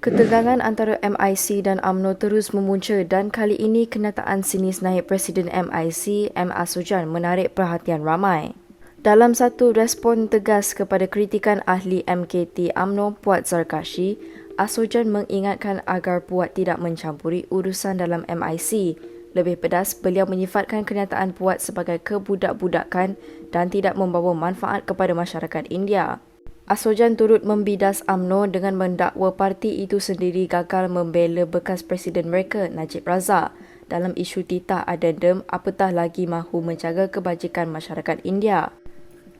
Ketegangan antara MIC dan AMNO terus memunca dan kali ini kenyataan sinis naik Presiden MIC M. Asujan menarik perhatian ramai. Dalam satu respon tegas kepada kritikan ahli MKT AMNO Puat Zarkashi, Asujan mengingatkan agar Puat tidak mencampuri urusan dalam MIC. Lebih pedas, beliau menyifatkan kenyataan Puat sebagai kebudak-budakan dan tidak membawa manfaat kepada masyarakat India. Asojan turut membidas AMNO dengan mendakwa parti itu sendiri gagal membela bekas Presiden mereka Najib Razak dalam isu titah adendum apatah lagi mahu menjaga kebajikan masyarakat India.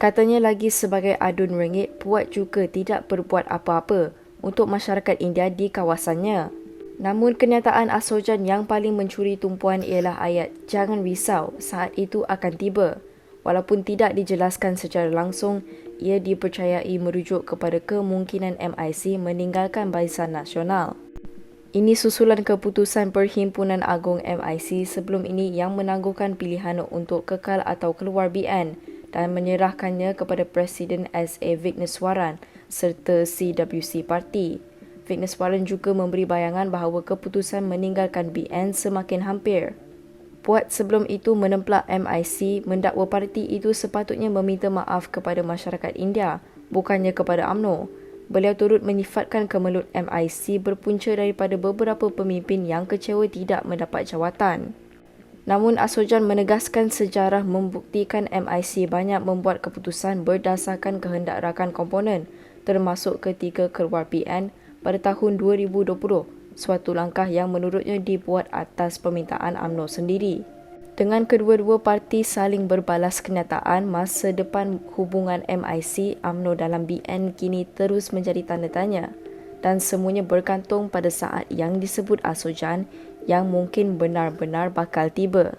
Katanya lagi sebagai adun ringgit, Puat juga tidak berbuat apa-apa untuk masyarakat India di kawasannya. Namun kenyataan Asojan yang paling mencuri tumpuan ialah ayat jangan risau saat itu akan tiba. Walaupun tidak dijelaskan secara langsung, ia dipercayai merujuk kepada kemungkinan MIC meninggalkan Barisan Nasional. Ini susulan keputusan Perhimpunan Agung MIC sebelum ini yang menangguhkan pilihan untuk kekal atau keluar BN dan menyerahkannya kepada Presiden S.A. Vigneswaran serta CWC Parti. Vigneswaran juga memberi bayangan bahawa keputusan meninggalkan BN semakin hampir. Puat sebelum itu menemplak MIC mendakwa parti itu sepatutnya meminta maaf kepada masyarakat India, bukannya kepada AMNO. Beliau turut menyifatkan kemelut MIC berpunca daripada beberapa pemimpin yang kecewa tidak mendapat jawatan. Namun Asojan menegaskan sejarah membuktikan MIC banyak membuat keputusan berdasarkan kehendak rakan komponen termasuk ketika keluar PN pada tahun 2020 suatu langkah yang menurutnya dibuat atas permintaan AMNO sendiri. Dengan kedua-dua parti saling berbalas kenyataan, masa depan hubungan MIC AMNO dalam BN kini terus menjadi tanda tanya dan semuanya bergantung pada saat yang disebut Asojan yang mungkin benar-benar bakal tiba.